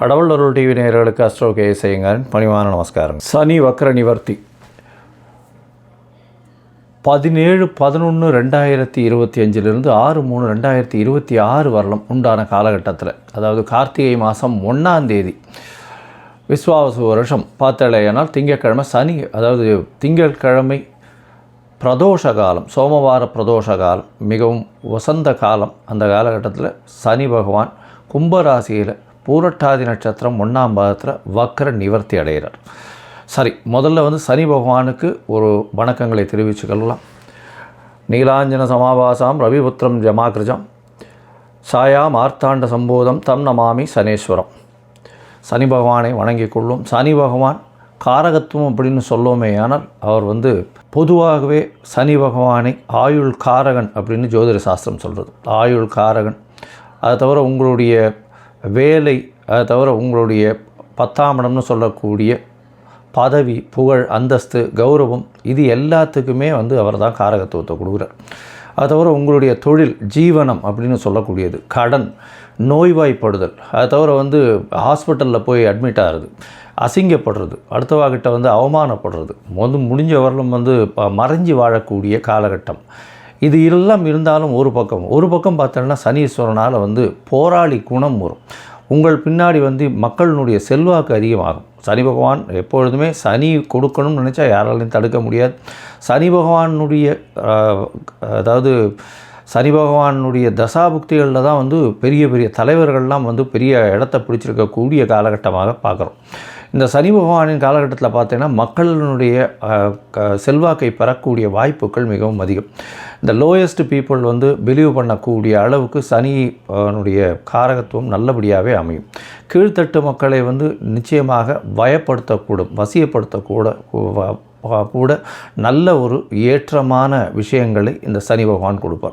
கடவுள் அருள் டிவி நேயர்களுக்கு அஸ்ட்ரோ கே செய்யுங்காரின் பணிவான நமஸ்காரம். சனி வக்ர நிவர்த்தி. பதினேழு பதினொன்று ரெண்டாயிரத்தி இருபத்தி அஞ்சிலிருந்து ஆறு மூணு ரெண்டாயிரத்தி இருபத்தி ஆறு வரலாம் உண்டான காலகட்டத்தில் அதாவது கார்த்திகை மாதம் ஒன்றாம் தேதி. விஸ்வாவசு வருஷம் பார்த்தலையானால் திங்கட்கிழமை சனி அதாவது திங்கட்கிழமை பிரதோஷ காலம் சோமவார பிரதோஷ காலம் மிகவும் வசந்த காலம். அந்த காலகட்டத்தில் சனி பகவான் கும்பராசியில் பூரட்டாதி நட்சத்திரம் ஒன்றாம் பாதத்தில் வக்ர நிவர்த்தி அடைகிறார். சரி முதல்ல வந்து சனி பகவானுக்கு ஒரு வணக்கங்களை தெரிவிச்சுக்கொள்ளலாம் நீலாஞ்சன சமாபாசாம் ரவிபுத்திரம் ஜமாகிருஜம் சாயா மார்த்தாண்ட சம்போதம் தம் நமாமி சனேஸ்வரம். சனி பகவானை வணங்கிக் கொள்ளும். சனி பகவான் காரகத்துவம் அப்படின்னு சொல்லோமே ஆனால் அவர் வந்து பொதுவாகவே சனி பகவானை ஆயுள் காரகன் அப்படின்னு ஜோதிட சாஸ்திரம் சொல்கிறது ஆயுள் காரகன். அதை தவிர உங்களுடைய வேலை அதை தவிர உங்களுடைய பத்தாம் இடம்னு சொல்லக்கூடிய பதவி புகழ் அந்தஸ்து கௌரவம் இது எல்லாத்துக்குமே வந்து அவர் தான் காரகத்துவத்தை கொடுக்குறார். அது தவிர உங்களுடைய தொழில் ஜீவனம் அப்படின்னு சொல்லக்கூடியது கடன் நோய்வாய்ப்படுதல் அது தவிர வந்து ஹாஸ்பிட்டலில் போய் அட்மிட் ஆகிறது அசிங்கப்படுறது அடுத்தவாகிட்ட வந்து அவமானப்படுறது வந்து முடிஞ்ச வரலும் வந்து ப- மறைஞ்சு வாழக்கூடிய காலகட்டம். இது எல்லாம் இருந்தாலும் ஒரு பக்கம். ஒரு பக்கம் பார்த்தோன்னா சனீஸ்வரனால் வந்து போராளி குணம் வரும். உங்கள் பின்னாடி வந்து மக்களினுடைய செல்வாக்கு அதிகமாகும். சனி பகவான் எப்பொழுதுமே சனி கொடுக்கணும்னு நினச்சா யாராலையும் தடுக்க முடியாது. சனி பகவானுடைய அதாவது சனி பகவானுடைய தசாபுக்திகளில் தான் வந்து பெரிய பெரிய தலைவர்கள்லாம் வந்து பெரிய இடத்த பிடிச்சிருக்கக்கூடிய காலகட்டமாக பார்க்குறோம். இந்த சனி பகவானின் காலகட்டத்தில் பார்த்தீங்கன்னா மக்களினுடைய க- செல்வாக்கை பெறக்கூடிய வாய்ப்புகள் மிகவும் அதிகம். இந்த லோயஸ்ட் பீப்புள் வந்து பிலீவ் பண்ணக்கூடிய அளவுக்கு சனியினுடைய காரகத்துவம் நல்லபடியாகவே அமையும். கீழ்த்தட்டு மக்களை வந்து நிச்சயமாக பயப்படுத்தக்கூடும் வசியப்படுத்தக்கூட கூட நல்ல ஒரு ஏற்றமான விஷயங்களை இந்த சனி பகவான் கொடுப்பார்.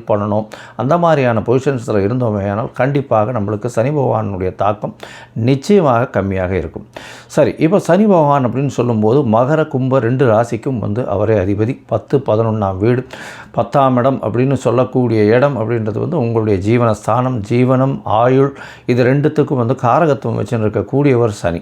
பண்ணணும். அந்த மாதிரியான பொசிஷன்ஸில் இருந்தோமே ஆனால் கண்டிப்பாக நம்மளுக்கு சனி பகவானுடைய தாக்கம் நிச்சயமாக கம்மியாக இருக்கும். சரி இப்போ சனி பகவான் அப்படின்னு சொல்லும்போது மகர கும்ப ரெண்டு ராசிக்கும் வந்து அவரே அதிபதி. பத்து பதினொன்றாம் வீடு. பத்தாம் இடம் அப்படின்னு சொல்லக்கூடிய இடம் அப்படின்றது வந்து உங்களுடைய ஜீவனஸ்தானம் ஜீவனம் ஆயுள் இது ரெண்டுத்துக்கும் வந்து காரகத்துவம் வச்சுன்னு இருக்கக்கூடியவர் சனி.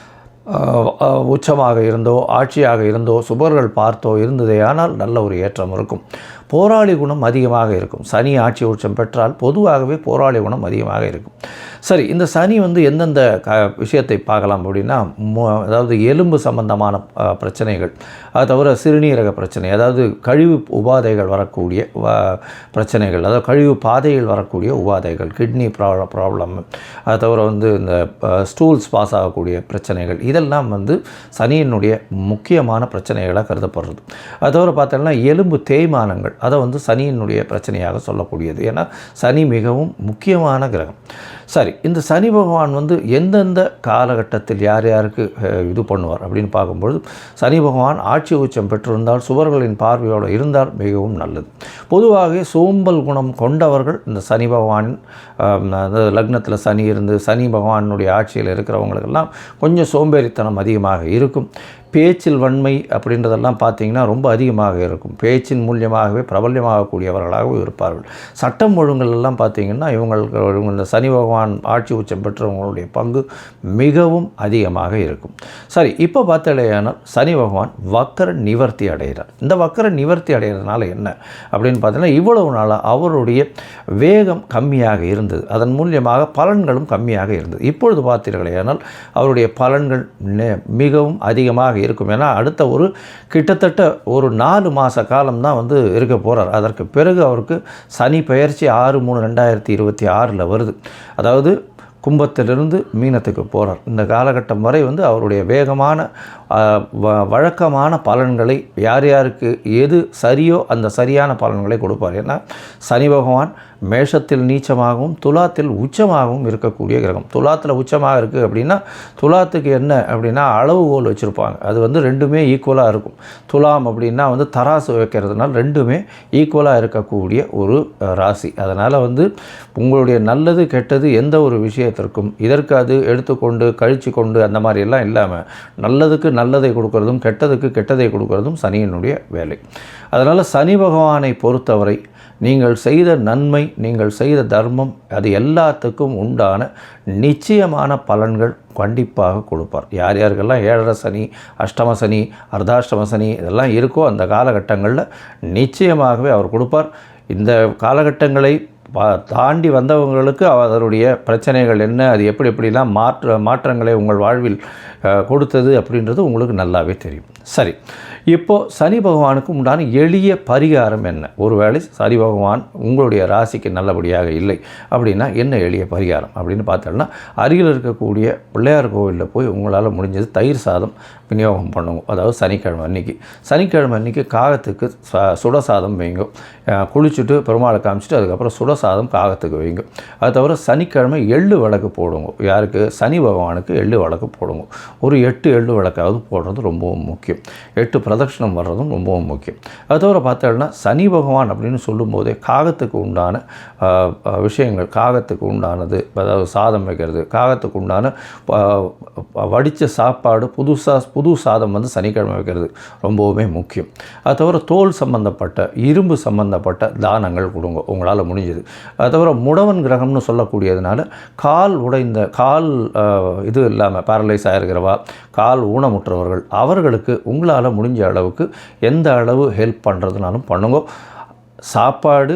உச்சமாக இருந்தோ ஆட்சியாக இருந்தோ சுபர்கள் பார்த்தோ இருந்ததே. ஆனால் நல்ல ஒரு ஏற்றம் இருக்கும். போராளி குணம் அதிகமாக இருக்கும். சனி ஆட்சி உச்சம் பெற்றால் பொதுவாகவே போராளி குணம் அதிகமாக இருக்கும். சரி இந்த சனி வந்து எந்தெந்த க விஷயத்தை பார்க்கலாம் அப்படின்னா அதாவது எலும்பு சம்பந்தமான பிரச்சனைகள் அது தவிர சிறுநீரக பிரச்சனை அதாவது கழிவு உபாதைகள் வரக்கூடிய வ- பிரச்சனைகள் அதாவது கழிவு பாதையில் வரக்கூடிய உபாதைகள் கிட்னி ப்ராப்ளம் ப்ராப்ளம் அது தவிர வந்து இந்த ஸ்டூல்ஸ் பாஸ் ஆகக்கூடிய பிரச்சனைகள் இதெல்லாம் வந்து சனியினுடைய முக்கியமான பிரச்சனைகளாக கருதப்படுறது. அது தவிர பார்த்தோம்னா எலும்பு தேய்மானங்கள் அதை வந்து சனியினுடைய பிரச்சனையாக சொல்லக்கூடியது. ஏன்னா சனி மிகவும் முக்கியமான கிரகம். சரி இந்த சனி பகவான் வந்து எந்தெந்த காலகட்டத்தில் யார் யாருக்கு இது பண்ணுவார் அப்படின்னு பார்க்கும்பொழுது சனி பகவான் ஆட்சி உச்சம் பெற்றிருந்தால் சுவர்களின் பார்வையோடு இருந்தால் மிகவும் நல்லது. பொதுவாக சோம்பல் குணம் கொண்டவர்கள் இந்த சனி பகவான் லக்னத்தில் சனி இருந்து சனி பகவானுடைய ஆட்சியில் இருக்கிறவங்களுக்கெல்லாம் கொஞ்சம் சோம்பேறித்தனம் அதிகமாக இருக்கும். பேச்சில் வன்மை அப்படின்றதெல்லாம் பார்த்தீங்கன்னா ரொம்ப அதிகமாக இருக்கும். பேச்சின் மூலியமாகவே பிரபல்யமாகக்கூடியவர்களாகவும் இருப்பார்கள். சட்டம் ஒழுங்கல் எல்லாம் பார்த்தீங்கன்னா இவங்களுக்கு இவங்க இந்த சனி பகவான் பகவான் ஆட்சி உச்சம் பெற்றவங்களுடைய பங்கு மிகவும் அதிகமாக இருக்கும். சரி இப்போ பார்த்தாலேயானால் சனி பகவான் வக்கர நிவர்த்தி அடைகிறார். இந்த வக்கர நிவர்த்தி அடைகிறதுனால என்ன அப்படின்னு பார்த்தீங்கன்னா இவ்வளவு நாளாக அவருடைய வேகம் கம்மியாக இருந்தது. அதன் மூலியமாக பலன்களும் கம்மியாக இருந்தது. இப்பொழுது பார்த்தீர்களேயானால் அவருடைய பலன்கள் மிகவும் அதிகமாக இருக்கும். ஏன்னா அடுத்த ஒரு கிட்டத்தட்ட ஒரு நாலு மாத காலம்தான் வந்து இருக்க போகிறார் அதற்கு பிறகு அவருக்கு சனி பெயர்ச்சி ஆறு மூணு ரெண்டாயிரத்தி இருபத்தி ஆறில் வருது. அதாவது அதாவது கும்பத்திலிருந்து மீனத்துக்கு போகிறார் இந்த காலகட்டம் வரை வந்து அவருடைய வேகமான வ- வழக்கமான பலன்களை யார் யாருக்கு எது சரியோ அந்த சரியான பலன்களை கொடுப்பார். ஏன்னா சனி பகவான் மேஷத்தில் நீச்சமாகவும் துலாத்தில் உச்சமாகவும் இருக்கக்கூடிய கிரகம். துலாத்தில் உச்சமாக இருக்குது அப்படின்னா துலாத்துக்கு என்ன அப்படின்னா அளவுகோல் வச்சுருப்பாங்க. அது வந்து ரெண்டுமே ஈக்குவலாக இருக்கும். துலாம் அப்படின்னா வந்து தராசு வைக்கிறதுனால ரெண்டுமே ஈக்குவலாக இருக்கக்கூடிய ஒரு ராசி. அதனால் வந்து உங்களுடைய நல்லது கெட்டது எந்த ஒரு விஷயம் விஷயத்திற்கும் இதற்கு அது எடுத்துக்கொண்டு கழிச்சு கொண்டு அந்த மாதிரி எல்லாம் இல்லாமல் நல்லதுக்கு நல்லதை கொடுக்கறதும் கெட்டதுக்கு கெட்டதை கொடுக்கறதும் சனியினுடைய வேலை. அதனால் சனி பகவானை பொறுத்தவரை நீங்கள் செய்த நன்மை நீங்கள் செய்த தர்மம் அது எல்லாத்துக்கும் உண்டான நிச்சயமான பலன்கள் கண்டிப்பாக கொடுப்பார். யார் யாருக்கெல்லாம் ஏழரை சனி அஷ்டம சனி அர்த்தாஷ்டம சனி இதெல்லாம் இருக்கோ அந்த காலகட்டங்களில் நிச்சயமாகவே அவர் கொடுப்பார். இந்த காலகட்டங்களை தாண்டி வந்தவங்களுக்கு அதனுடைய பிரச்சனைகள் என்ன அது எப்படி எப்படிலாம் மாற்ற மாற்றங்களை உங்கள் வாழ்வில் கொடுத்தது அப்படின்றது உங்களுக்கு நல்லாவே தெரியும். சரி. இப்போது சனி பகவானுக்கு உண்டான எளிய பரிகாரம் என்ன? ஒருவேளை சனி பகவான் உங்களுடைய ராசிக்கு நல்லபடியாக இல்லை அப்படின்னா என்ன எளிய பரிகாரம் அப்படின்னு பார்த்தோம்னா அருகில் இருக்கக்கூடிய பிள்ளையார் கோவிலில் போய் உங்களால் முடிஞ்சது தயிர் சாதம் விநியோகம் பண்ணுங்க. அதாவது சனிக்கிழமை அன்னைக்கு. சனிக்கிழமை அன்னைக்கு காகத்துக்கு ச- சுட சாதம் வைங்க. குளிச்சுட்டு பெருமாளை காமிச்சிட்டு அதுக்கப்புறம் சுட சாதம் காகத்துக்கு வைங்க. அது தவிர சனிக்கிழமை எள்ளு விளக்கு போடுங்க. யாருக்கு? சனி பகவானுக்கு எள்ளு விளக்கு போடுங்க. ஒரு எட்டு எள்ளு விளக்காவது போடுறது ரொம்பவும் முக்கியம். எட்டு பிரதட்சணம் வர்றதும் ரொம்பவும் முக்கியம். அது தவிர பார்த்தோம்னா சனி பகவான் அப்படின்னு சொல்லும்போதே காகத்துக்கு உண்டான விஷயங்கள் காகத்துக்கு உண்டானது அதாவது சாதம் வைக்கிறது காகத்துக்கு உண்டான வடித்த சாப்பாடு புதுசாக புது சாதம் வந்து சனிக்கிழமை வைக்கிறது ரொம்பவுமே முக்கியம். அது தவிர தோல் சம்பந்தப்பட்ட இரும்பு சம்பந்தப்பட்ட தானங்கள் கொடுங்க உங்களால் முடிஞ்சது. அது தவிர முடவன் கிரகம்னு சொல்லக்கூடியதுனால கால் உடைந்த கால் இது இல்லாமல் பேரலைஸ் ஆகிருக்கிறவா கால் ஊனமுற்றவர்கள் அவர்களுக்கு உங்களால் முடிஞ்ச அளவுக்கு எந்த அளவு ஹெல்ப் பண்ணுறதுனாலும் பண்ணுங்க. சாப்பாடு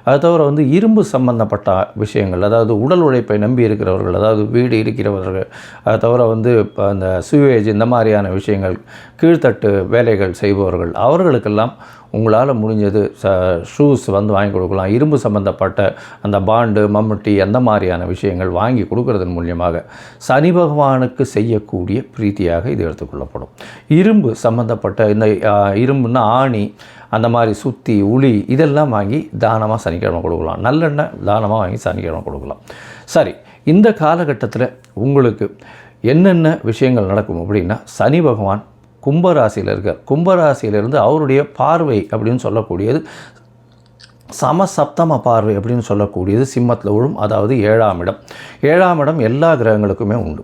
அது தவிர வந்து இரும்பு சம்பந்தப்பட்ட விஷயங்கள் அதாவது உடல் உழைப்பை நம்பி இருக்கிறவர்கள் அதாவது வீடு இருக்கிறவர்கள் அது தவிர வந்து இப்போ அந்த சுவேஜ் இந்த மாதிரியான விஷயங்கள் கீழ்த்தட்டு வேலைகள் செய்பவர்கள் அவர்களுக்கெல்லாம் உங்களால் முடிஞ்சது ச ஷூஸ் வந்து வாங்கி கொடுக்கலாம். இரும்பு சம்பந்தப்பட்ட அந்த பாண்டு மம்முட்டி அந்த மாதிரியான விஷயங்கள் வாங்கி கொடுக்கறதன் மூலியமாக சனி பகவானுக்கு செய்யக்கூடிய பிரீத்தியாக இது எடுத்துக்கொள்ளப்படும் இரும்பு சம்பந்தப்பட்ட இந்த இரும்புன்னா ஆணி அந்த மாதிரி சுத்தி உளி இதெல்லாம் வாங்கி தானமாக சனிக்கிழமை கொடுக்கலாம். நல்லெண்ணெய் தானமாக வாங்கி சனிக்கிழமை கொடுக்கலாம். சரி இந்த காலகட்டத்தில் உங்களுக்கு என்னென்ன விஷயங்கள் நடக்கும் அப்படின்னா சனி பகவான் கும்பராசியில் இருக்கார். கும்பராசியிலிருந்து அவருடைய பார்வை அப்படின்னு சொல்லக்கூடியது சமசப்தம பார்வை அப்படின்னு சொல்லக்கூடியது சிம்மத்தில் விழும் அதாவது ஏழாம் இடம். ஏழாம் இடம் எல்லா கிரகங்களுக்குமே உண்டு.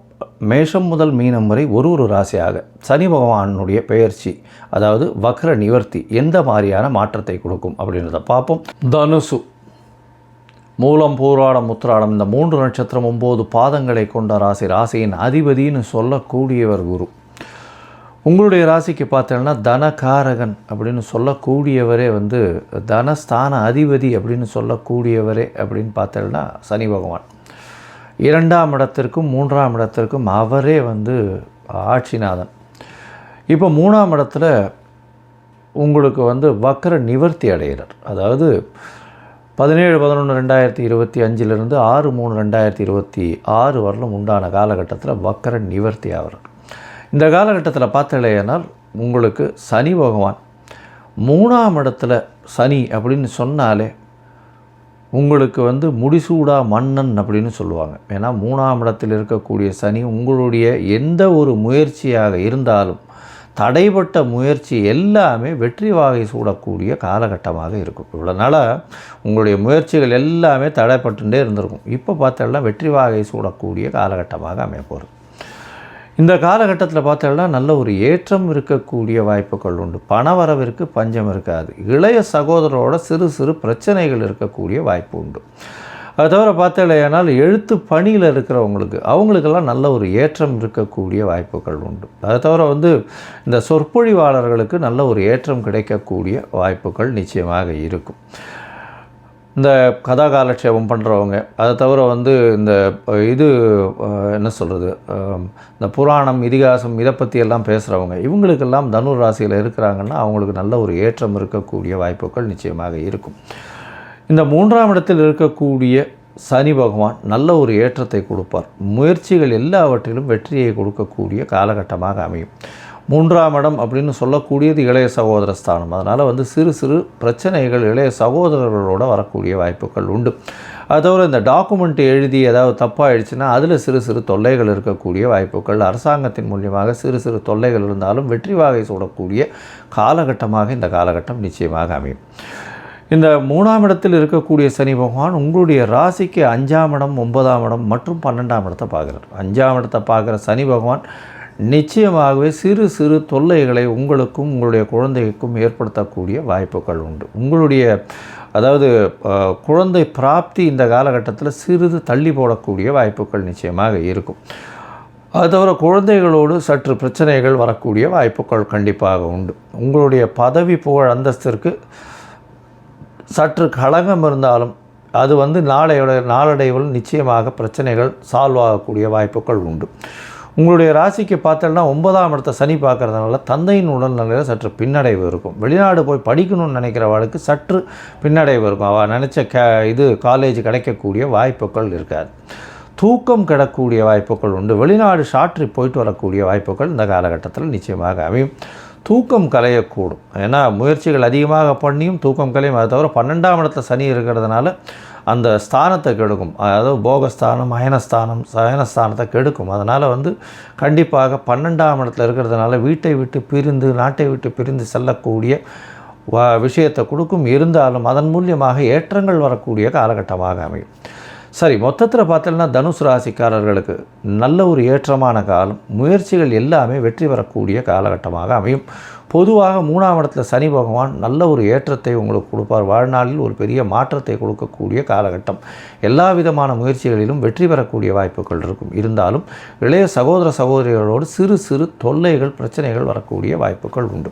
மேஷம் முதல் மீனம் வரை ஒரு ஒரு ராசியாக சனி பகவானுடைய பெயர்ச்சி அதாவது வக்ர நிவர்த்தி எந்த மாதிரியான மாற்றத்தை கொடுக்கும் அப்படின்றத பார்ப்போம். தனுசு மூலம் பூராடம் முத்திராடம் இந்த மூன்று நட்சத்திரம் ஒம்பது பாதங்களை கொண்ட ராசி ராசியின் அதிபதின்னு சொல்லக்கூடியவர் குரு. உங்களுடைய ராசிக்கு பார்த்தீங்கன்னா தனகாரகன் அப்படின்னு சொல்லக்கூடியவரே வந்து தனஸ்தான அதிபதி அப்படின்னு சொல்லக்கூடியவரே அப்படின்னு பார்த்தீங்கன்னா சனி பகவான். இரண்டாம் இடத்திற்கும் மூன்றாம் இடத்திற்கும் அவரே வந்து ஆட்சிநாதன். இப்போ மூணாம் இடத்துல உங்களுக்கு வந்து வக்கர நிவர்த்தி அடைகிறார். அதாவது பதினேழு பதினொன்று ரெண்டாயிரத்தி இருபத்தி அஞ்சிலிருந்து ஆறு மூணு ரெண்டாயிரத்தி இருபத்தி ஆறு வரலும் உண்டான காலகட்டத்தில் வக்கர நிவர்த்தி ஆகிறார். இந்த காலகட்டத்தில் பார்த்தலையானால் உங்களுக்கு சனி பகவான் மூணாம் இடத்துல சனி அப்படின்னு சொன்னாலே உங்களுக்கு வந்து முடிசூடா மன்னன் அப்படின்னு சொல்லுவாங்க. ஏன்னா மூணாம் இடத்தில் இருக்கக்கூடிய சனி உங்களுடைய எந்த ஒரு முயற்சியாக இருந்தாலும் தடைப்பட்ட முயற்சி எல்லாமே வெற்றி வாகை சூடக்கூடிய காலகட்டமாக இருக்கும். இவ்வளோ நாளாக உங்களுடைய முயற்சிகள் எல்லாமே தடைப்பட்டுட்டே இருந்திருக்கும். இப்போ பார்த்தோம்னா வெற்றி வாகை சூடக்கூடிய காலகட்டமாக அமையப்போகிறது இந்த காலகட்டத்தில் பார்த்தோம்னா நல்ல ஒரு ஏற்றம் இருக்கக்கூடிய வாய்ப்புகள் உண்டு. பண வரவிற்கு பஞ்சம் இருக்காது. இளைய சகோதரரோட சிறு சிறு பிரச்சனைகள் இருக்கக்கூடிய வாய்ப்பு உண்டு. அது தவிர பார்த்தலையானால் எழுத்து பணியில் இருக்கிறவங்களுக்கு அவங்களுக்கெல்லாம் நல்ல ஒரு ஏற்றம் இருக்கக்கூடிய வாய்ப்புகள் உண்டு. அதை தவிர வந்து இந்த சொற்பொழிவாளர்களுக்கு நல்ல ஒரு ஏற்றம் கிடைக்கக்கூடிய வாய்ப்புகள் நிச்சயமாக இருக்கும். இந்த கதா காலட்சேபம் பண்ணுறவங்க அதை தவிர வந்து இந்த இது என்ன சொல்கிறது இந்த புராணம் இதிகாசம் இதை பற்றியெல்லாம் பேசுகிறவங்க இவங்களுக்கெல்லாம் தனுர் ராசியில் இருக்கிறாங்கன்னா அவங்களுக்கு நல்ல ஒரு ஏற்றம் இருக்கக்கூடிய வாய்ப்புகள் நிச்சயமாக இருக்கும். இந்த மூன்றாம் இடத்தில் இருக்கக்கூடிய சனி பகவான் நல்ல ஒரு ஏற்றத்தை கொடுப்பார். முயற்சிகள் எல்லாவற்றிலும் வெற்றியை கொடுக்கக்கூடிய காலகட்டமாக அமையும். மூன்றாம் இடம் அப்படின்னு சொல்லக்கூடியது இளைய சகோதர ஸ்தானம். அதனால் வந்து சிறு சிறு பிரச்சனைகள் இளைய சகோதரர்களோடு வரக்கூடிய வாய்ப்புகள் உண்டு. அது தவிர இந்த டாக்குமெண்ட் எழுதி ஏதாவது தப்பாகிடுச்சுன்னா அதில் சிறு சிறு தொல்லைகள் இருக்கக்கூடிய வாய்ப்புகள் அரசாங்கத்தின் மூலியமாக சிறு சிறு தொல்லைகள் இருந்தாலும் வெற்றி வாகை சூடக்கூடிய காலகட்டமாக இந்த காலகட்டம் நிச்சயமாக அமையும். இந்த மூணாம் இடத்தில் இருக்கக்கூடிய சனி பகவான் உங்களுடைய ராசிக்கு அஞ்சாம் இடம் ஒன்பதாம் இடம் மற்றும் பன்னெண்டாம் இடத்தை பார்க்குறார். அஞ்சாம் இடத்தை பார்க்குற சனி பகவான் நிச்சயமாகவே சிறு சிறு தொல்லைகளை உங்களுக்கும் உங்களுடைய குழந்தைக்கும் ஏற்படுத்தக்கூடிய வாய்ப்புகள் உண்டு. உங்களுடைய அதாவது குழந்தை பிராப்தி இந்த காலகட்டத்தில் சிறிது தள்ளி போடக்கூடிய வாய்ப்புகள் நிச்சயமாக இருக்கும். அது தவிர குழந்தைகளோடு சற்று பிரச்சனைகள் வரக்கூடிய வாய்ப்புகள் கண்டிப்பாக உண்டு. உங்களுடைய பதவி புகழ் அந்தஸ்திற்கு சற்று கழகம் இருந்தாலும் அது வந்து நாளையோட நாளடைவில் நிச்சயமாக பிரச்சனைகள் சால்வ் ஆகக்கூடிய வாய்ப்புகள் உண்டு. உங்களுடைய ராசிக்கு பார்த்தோன்னா ஒன்பதாம் இடத்த சனி பார்க்குறதுனால தந்தையின் உடல்நிலையில் சற்று பின்னடைவு இருக்கும். வெளிநாடு போய் படிக்கணும்னு நினைக்கிறவளுக்கு சற்று பின்னடைவு இருக்கும். அவள் நினச்ச க இது காலேஜ் கிடைக்கக்கூடிய வாய்ப்புகள் இருக்காது. தூக்கம் கிடக்கூடிய வாய்ப்புகள் உண்டு. வெளிநாடு ஷாட்ரி போயிட்டு வரக்கூடிய வாய்ப்புகள் இந்த காலகட்டத்தில் நிச்சயமாக அமையும். தூக்கம் கலையக்கூடும். ஏன்னா முயற்சிகள் அதிகமாக பண்ணியும் தூக்கம் கலையும். அதை தவிர பன்னெண்டாம் இடத்துல சனி இருக்கிறதுனால அந்த ஸ்தானத்தை கெடுக்கும். அதாவது போகஸ்தானம் அயனஸ்தானம் சயனஸ்தானத்தை கெடுக்கும். அதனால் வந்து கண்டிப்பாக பன்னெண்டாம் இடத்துல இருக்கிறதுனால வீட்டை விட்டு பிரிந்து நாட்டை விட்டு பிரிந்து செல்லக்கூடிய விஷயத்தை கொடுக்கும். இருந்தாலும் அதன் மூலியமாக ஏற்றங்கள் வரக்கூடிய காலகட்டமாக அமையும். சரி மொத்தத்தில் பார்த்தோம்னா தனுசு ராசிக்காரர்களுக்கு நல்ல ஒரு ஏற்றமான காலம். முயற்சிகள் எல்லாமே வெற்றி பெறக்கூடிய காலகட்டமாக அமையும். பொதுவாக மூணாம் இடத்துல சனி பகவான் நல்ல ஒரு ஏற்றத்தை உங்களுக்கு கொடுப்பார். வாழ்நாளில் ஒரு பெரிய மாற்றத்தை கொடுக்கக்கூடிய காலகட்டம். எல்லா விதமான முயற்சிகளிலும் வெற்றி பெறக்கூடிய வாய்ப்புகள் இருக்கும். இருந்தாலும் இளைய சகோதர சகோதரிகளோடு சிறு சிறு தொல்லைகள் பிரச்சனைகள் வரக்கூடிய வாய்ப்புகள் உண்டு.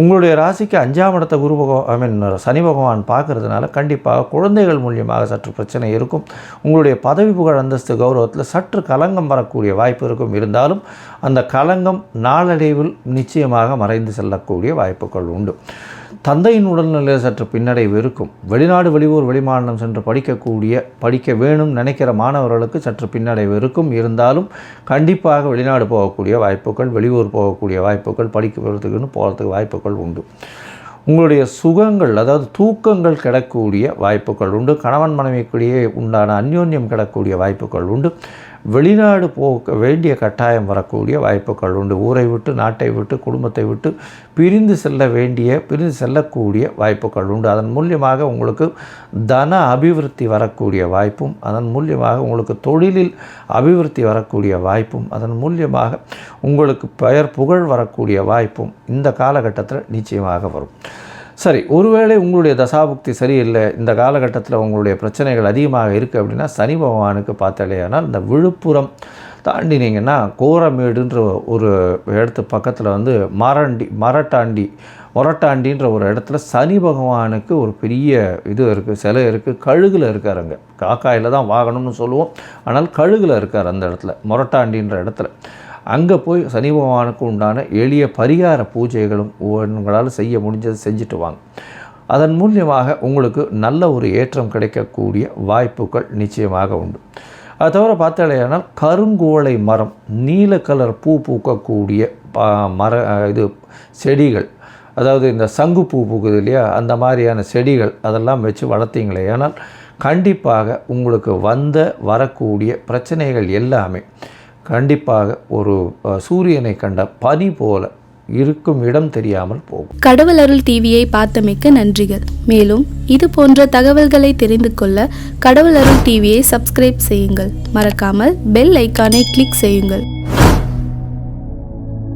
உங்களுடைய ராசிக்கு அஞ்சாம் இடத்த குரு பகவான் ஐ மீன் சனி பகவான் பார்க்கறதுனால கண்டிப்பாக குழந்தைகள் மூலியமாக சற்று பிரச்சனை இருக்கும். உங்களுடைய பதவி புகழ் அந்தஸ்து கௌரவத்தில் சற்று கலங்கம் வரக்கூடிய வாய்ப்பு இருக்கும். இருந்தாலும் அந்த கலங்கம் நாளடைவில் நிச்சயமாக மறைந்து செல்லக்கூடிய வாய்ப்புகள் உண்டு. தந்தையின் உடல்நிலை சற்று பின்னடைவு இருக்கும் வெளிநாடு வெளியூர் வெளிமாநிலம் சென்று படிக்கக்கூடிய படிக்க வேணும் நினைக்கிற மாணவர்களுக்கு சற்று பின்னடைவு இருக்கும் இருந்தாலும் கண்டிப்பாக வெளிநாடு போகக்கூடிய வாய்ப்புகள் வெளியூர் போகக்கூடிய வாய்ப்புகள் படிக்கிறதுக்குன்னு போகிறதுக்கு வாய்ப்புகள் உண்டு. உங்களுடைய சுகங்கள் அதாவது தூக்கங்கள் கிடக்கூடிய வாய்ப்புகள் உண்டு. கணவன் மனைவிக்குள்ளேயே உண்டான அந்யோன்யம் கிடக்கூடிய வாய்ப்புகள் உண்டு. வெளிநாடு போக வேண்டிய கட்டாயம் வரக்கூடிய வாய்ப்புகள் உண்டு. ஊரை விட்டு நாட்டை விட்டு குடும்பத்தை விட்டு பிரிந்து செல்ல வேண்டிய பிரிந்து செல்லக்கூடிய வாய்ப்புகள் உண்டு. அதன் மூலியமாக உங்களுக்கு தன அபிவிருத்தி வரக்கூடிய வாய்ப்பும் அதன் மூலியமாக உங்களுக்கு தொழிலில் அபிவிருத்தி வரக்கூடிய வாய்ப்பும் அதன் மூலியமாக உங்களுக்கு பெயர் புகழ் வரக்கூடிய வாய்ப்பும் இந்த காலகட்டத்தில் நிச்சயமாக வரும். சரி ஒருவேளை உங்களுடைய தசாபுக்தி சரியில்லை இந்த காலகட்டத்தில் உங்களுடைய பிரச்சனைகள் அதிகமாக இருக்குது அப்படின்னா சனி பகவானுக்கு பார்த்தாலேயானால் இந்த விழுப்புரம் தாண்டினீங்கன்னா கோரமேடுன்ற ஒரு இடத்து பக்கத்தில் வந்து மரண்டி மரட்டாண்டி மொரட்டாண்டின்ற ஒரு இடத்துல சனி பகவானுக்கு ஒரு பெரிய இது இருக்குது சிலை இருக்குது கழுகில் இருக்கார் அங்கே. காக்காயில் தான் வாகனம்னு சொல்லுவோம் ஆனால் கழுகில் இருக்கார் அந்த இடத்துல மொரட்டாண்டின்ற இடத்துல. அங்கே போய் சனி பகவானுக்கு உண்டான எளிய பரிகார பூஜைகளும் உங்களால் செய்ய முடிஞ்சதை செஞ்சுட்டு வாங்க. அதன் மூலியமாக உங்களுக்கு நல்ல ஒரு ஏற்றம் கிடைக்கக்கூடிய வாய்ப்புகள் நிச்சயமாக உண்டு. அது தவிர பார்த்தாலேயானால் கருங்கோளை மரம் நீல கலர் பூ பூக்கக்கூடிய மர இது செடிகள் அதாவது இந்த சங்கு பூ பூக்குது இல்லையா? அந்த மாதிரியான செடிகள் அதெல்லாம் வச்சு வளர்த்தீங்களே. ஆனால் கண்டிப்பாக உங்களுக்கு வந்த வரக்கூடிய பிரச்சனைகள் எல்லாமே கண்டிப்பாக ஒரு சூரியனை கண்ட பனி போல இருக்கும் இடம் தெரியாமல் போகும். கடவுள் அருள் டிவியை பார்த்தமைக்க நன்றிகள். மேலும் இது போன்ற தகவல்களை தெரிந்து கொள்ள கடவுள் அருள் டிவியை சப்ஸ்கிரைப் செய்யுங்கள். மறக்காமல் பெல் ஐக்கானை கிளிக் செய்யுங்கள்.